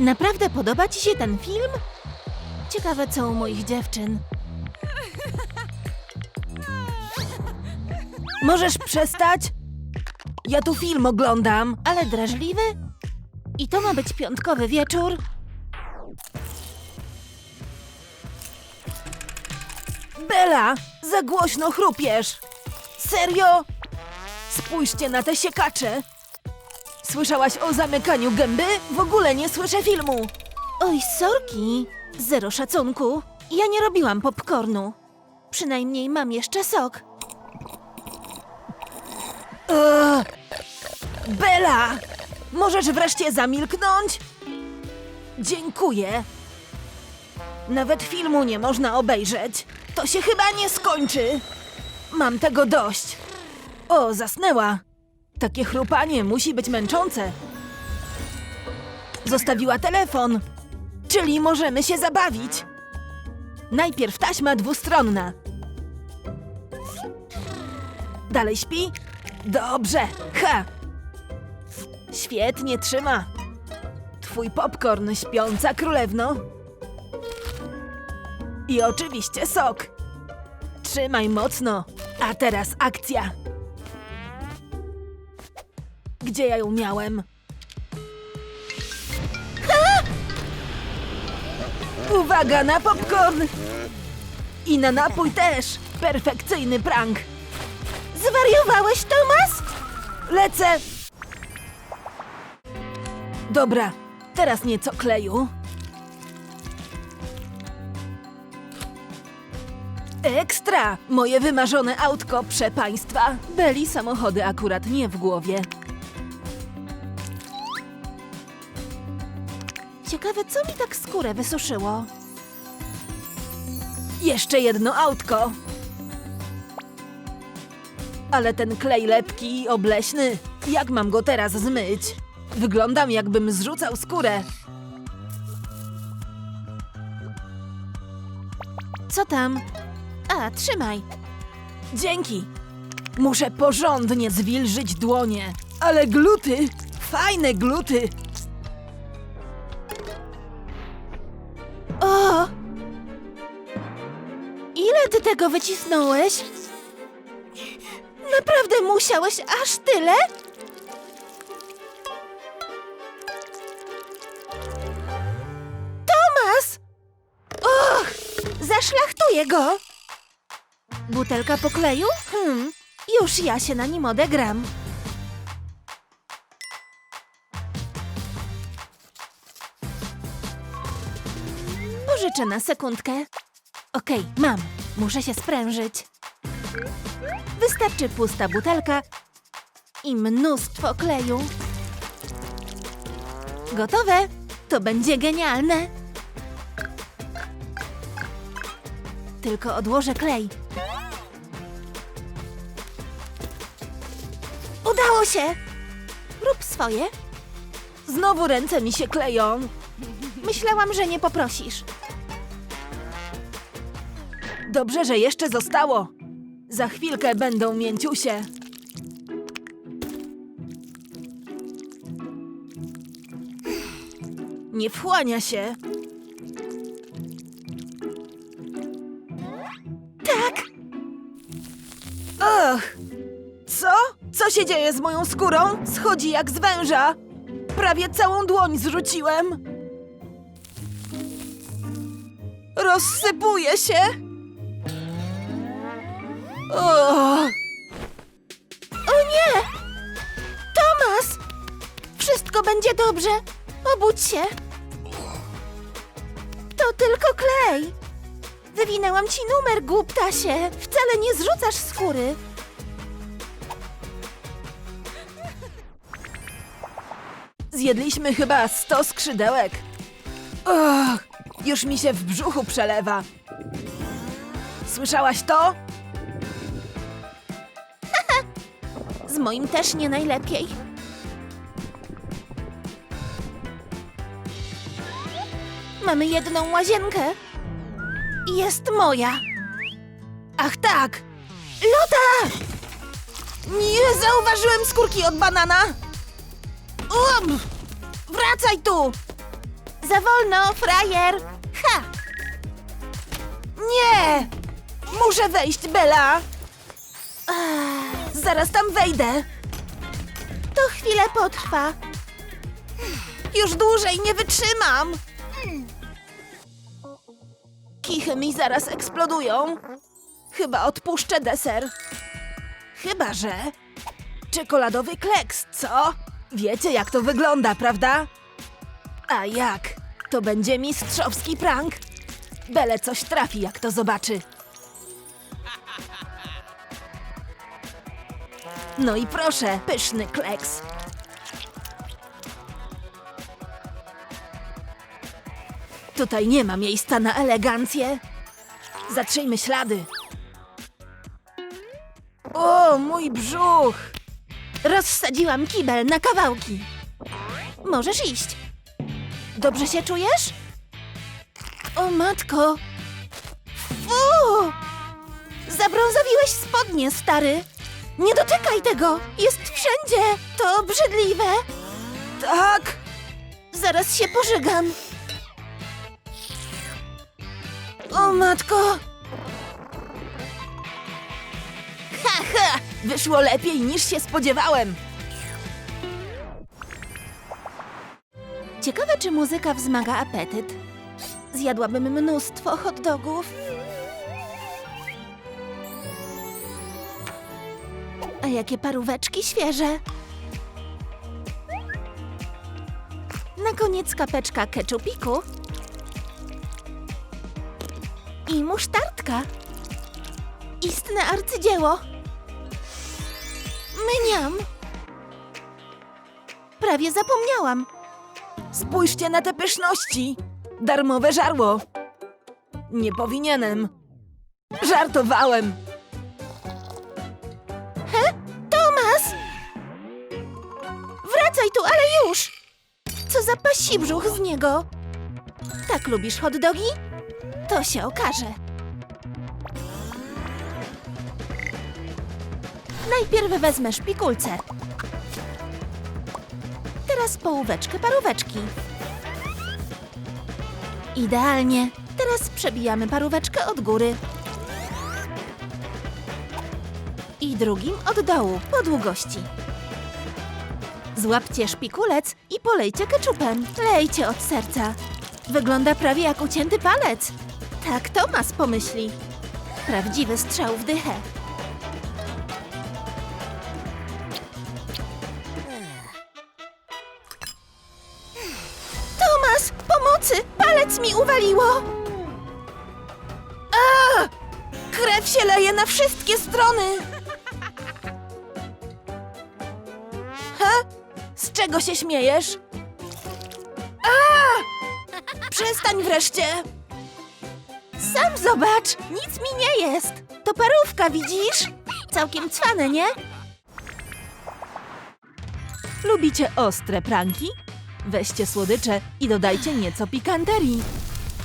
Naprawdę podoba ci się ten film? Ciekawe co u moich dziewczyn. Możesz przestać? Ja tu film oglądam. Ale drażliwy? I to ma być piątkowy wieczór? Bela, za głośno chrupiesz. Serio? Spójrzcie na te siekacze. Słyszałaś o zamykaniu gęby? W ogóle nie słyszę filmu. Oj, sorki. Zero szacunku. Ja nie robiłam popcornu. Przynajmniej mam jeszcze sok. Ugh. Bela, możesz wreszcie zamilknąć? Dziękuję. Nawet filmu nie można obejrzeć. To się chyba nie skończy. Mam tego dość. O, zasnęła. Takie chrupanie musi być męczące. Zostawiła telefon, czyli możemy się zabawić. Najpierw taśma dwustronna. Dalej śpi? Dobrze, ha! Świetnie trzyma. Twój popcorn, śpiąca królewno. I oczywiście sok. Trzymaj mocno. A teraz akcja. Gdzie ja ją miałem? Ha! Uwaga na popcorn! I na napój też. Perfekcyjny prank. Zwariowałeś, Tomas? Lecę! Dobra, teraz nieco kleju. Ekstra! Moje wymarzone autko, przepaństwa. Beli samochody akurat nie w głowie. Ciekawe, co mi tak skórę wysuszyło. Jeszcze jedno autko. Ale ten klej lepki i obleśny. Jak mam go teraz zmyć? Wyglądam jakbym zrzucał skórę. Co tam? A, trzymaj. Dzięki. Muszę porządnie zwilżyć dłonie. Ale gluty, fajne gluty. Tego wycisnąłeś? Naprawdę musiałeś aż tyle? Tomas! Och! Zaszlachtuję go! Butelka pokleju? Hmm, już ja się na nim odegram. Pożyczę na sekundkę. Okej, mam. Muszę się sprężyć. Wystarczy pusta butelka i mnóstwo kleju. Gotowe? To będzie genialne. Tylko odłożę klej. Udało się! Rób swoje. Znowu ręce mi się kleją. Myślałam, że nie poprosisz. Dobrze, że jeszcze zostało. Za chwilkę będą mięciusie. Nie wchłania się. Tak! Ach! Co? Co się dzieje z moją skórą? Schodzi jak z węża. Prawie całą dłoń zrzuciłem. Rozsypuje się. O! Nie! Tomas! Wszystko będzie dobrze. Obudź się. To tylko klej. Wywinęłam ci numer, głuptasie. Wcale nie zrzucasz skóry. Zjedliśmy chyba 100 skrzydełek. Och, już mi się w brzuchu przelewa. Słyszałaś to? Z moim też nie najlepiej. Mamy jedną łazienkę. Jest moja. Ach tak! Loda! Nie zauważyłem skórki od banana! Um! Wracaj tu! Za wolno, frajer! Ha! Nie! Muszę wejść, Bela! Zaraz tam wejdę! To chwilę potrwa. Już dłużej nie wytrzymam! Kichy mi zaraz eksplodują. Chyba odpuszczę deser. Chyba, że... Czekoladowy kleks, co? Wiecie, jak to wygląda, prawda? A jak? To będzie mistrzowski prank. Bele coś trafi, jak to zobaczy. No i proszę, pyszny kleks. Tutaj nie ma miejsca na elegancję. Zatrzyjmy ślady. O, mój brzuch! Rozsadziłam kibel na kawałki. Możesz iść. Dobrze się czujesz? O matko! Fu! Zabrązowiłeś spodnie, stary. Nie dotykaj tego! Jest wszędzie! To obrzydliwe! Tak! Zaraz się pożygam. O, matko! Ha, ha! Wyszło lepiej niż się spodziewałem. Ciekawe, czy muzyka wzmaga apetyt. Zjadłabym mnóstwo hot dogów. Jakie paróweczki świeże! Na koniec kapeczka keczupiku i musztardka. Istne arcydzieło. Myniam. Prawie zapomniałam. Spójrzcie na te pyszności! Darmowe żarło! Nie powinienem. Żartowałem. Tu, ale już! Co za pasi brzuch z niego? Tak lubisz hot dogi? To się okaże. Najpierw wezmę szpikulce. Teraz połóweczkę paróweczki. Idealnie. Teraz przebijamy paróweczkę od góry. i drugim od dołu, po długości. Złapcie szpikulec i polejcie keczupem. Lejcie od serca. Wygląda prawie jak ucięty palec. Tak Tomas pomyśli. Prawdziwy strzał w dychę. Tomas, pomocy! Palec mi uwaliło! Krew się leje na wszystkie strony! Z czego się śmiejesz? A! Przestań wreszcie! Sam zobacz, nic mi nie jest. To parówka, widzisz? Całkiem cwane, nie? Lubicie ostre pranki? Weźcie słodycze i dodajcie nieco pikanterii.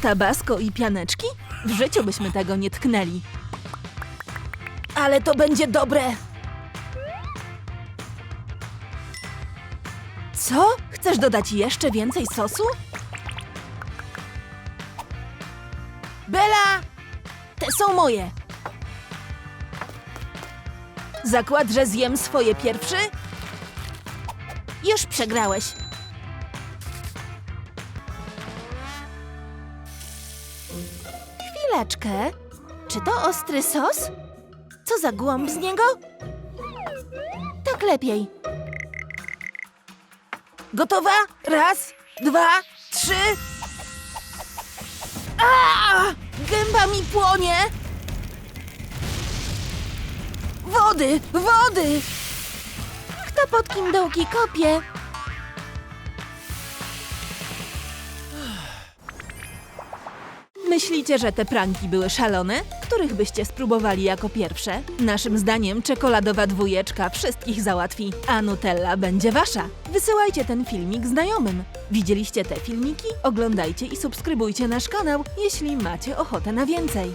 Tabasco i pianeczki? W życiu byśmy tego nie tknęli. Ale to będzie dobre! Co? Chcesz dodać jeszcze więcej sosu? Bela! Te są moje! Zakład, że zjem swoje pierwszy? Już przegrałeś. Chwileczkę. Czy to ostry sos? Co za głąb z niego? Tak lepiej. Gotowa? Raz, dwa, trzy. A! Gęba mi płonie! Wody, wody! Kto pod kim dołki kopie? Myślicie, że te pranki były szalone? Których byście spróbowali jako pierwsze? Naszym zdaniem czekoladowa dwójeczka wszystkich załatwi, a Nutella będzie wasza. Wysyłajcie ten filmik znajomym. Widzieliście te filmiki? Oglądajcie i subskrybujcie nasz kanał, jeśli macie ochotę na więcej.